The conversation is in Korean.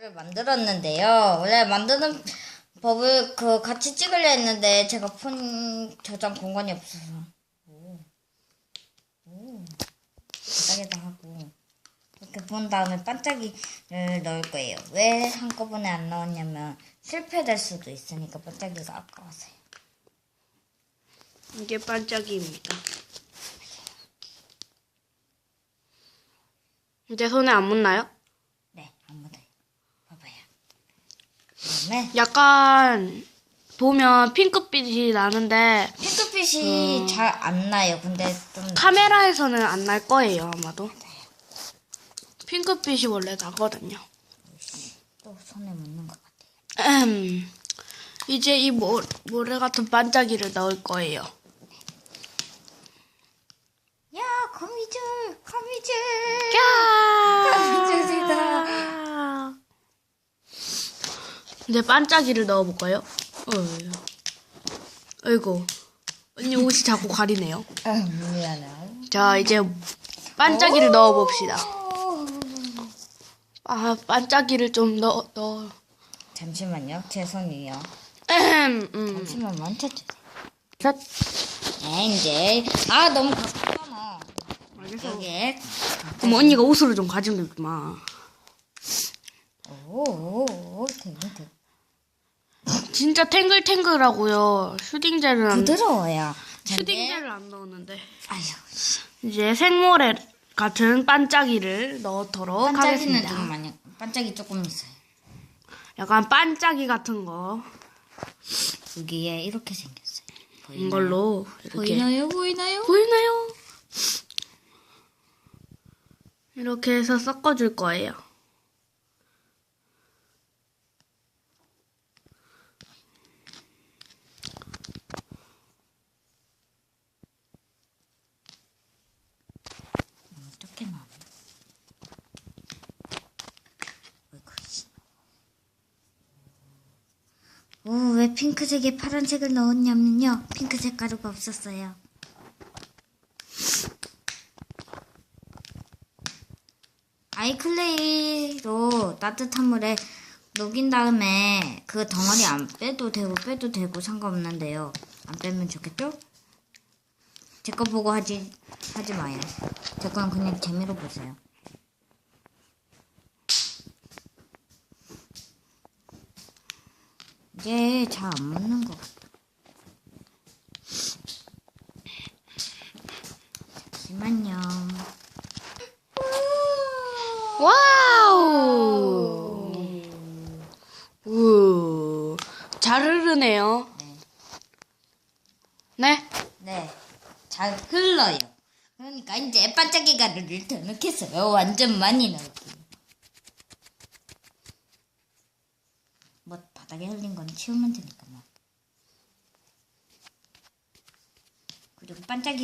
를 만들었는데요. 원래 만드는 법을 그 같이 찍으려 했는데 제가 폰 저장 공간이 없어서. 바닥에다 하고 이렇게 본 다음에 반짝이를 넣을 거예요. 왜 한꺼번에 안 넣었냐면 실패될 수도 있으니까 반짝이가 아까워서요. 이게 반짝이입니다. 이제 손에 안 묻나요? 네, 안 묻어요. 봐봐요. 그다음에 약간 보면 핑크빛이 나는데 핑크빛이 잘안 나요. 근데 좀 카메라에서는 안 날 거예요 아마도. 핑크빛이 원래 나거든요. 또 손에 묻는 것 같아요. 음, 이제 이 모, 모래 같은 반짝이를 넣을 거예요. 야, 거미줄, 거미줄. 야! 이제 반짝이를 넣어볼까요? 어휴. 아이고. 언니 옷이 자꾸 가리네요. 아, 미안해. 자, 이제 반짝이를 넣어봅시다. 아, 반짝이를 좀 넣어, 넣어. 잠시만요. 제 손이요. 음, 음. 잠시만만. 자, 네, 이제. 아, 너무 가깝잖아. 알겠어. 여기에. 그럼 언니가 옷으로 좀 가지면 되구만. 오, 오, 오, 되게, 되게. 진짜 탱글탱글하고요. 슈딩젤을 안, 부드러워요. 슈딩젤을 안 넣었는데. 아휴, 씨. 이제 생모래 같은 반짝이를 넣도록 반짝이는 하겠습니다. 좀 많이, 반짝이 조금 있어요. 약간 반짝이 같은 거 여기에 이렇게 생겼어요. 보이나요? 이걸로 이렇게 보이나요? 보이나요? 보이나요? 이렇게 해서 섞어줄 거예요. 어떻게 씨. 오, 왜 핑크색에 파란색을 넣었냐면요. 핑크색 가루가 없었어요. 아이클레이로 따뜻한 물에 녹인 다음에 그 덩어리 안 빼도 되고 빼도 되고 상관없는데요. 안 빼면 좋겠죠? 제 거 보고 하지 하지 마요. 제건 그냥 재미로 보세요. 이게 잘 안 맞는 것 같아. 잠시만요. 와우! 우, 잘 흐르네요. 네? 네, 잘 흘러요. 그러니까 이제 반짝이 가루를 더 넣겠어요. 완전 많이 넣을게요. 뭐 바닥에 흘린 건 치우면 되니까 뭐. 그리고 반짝이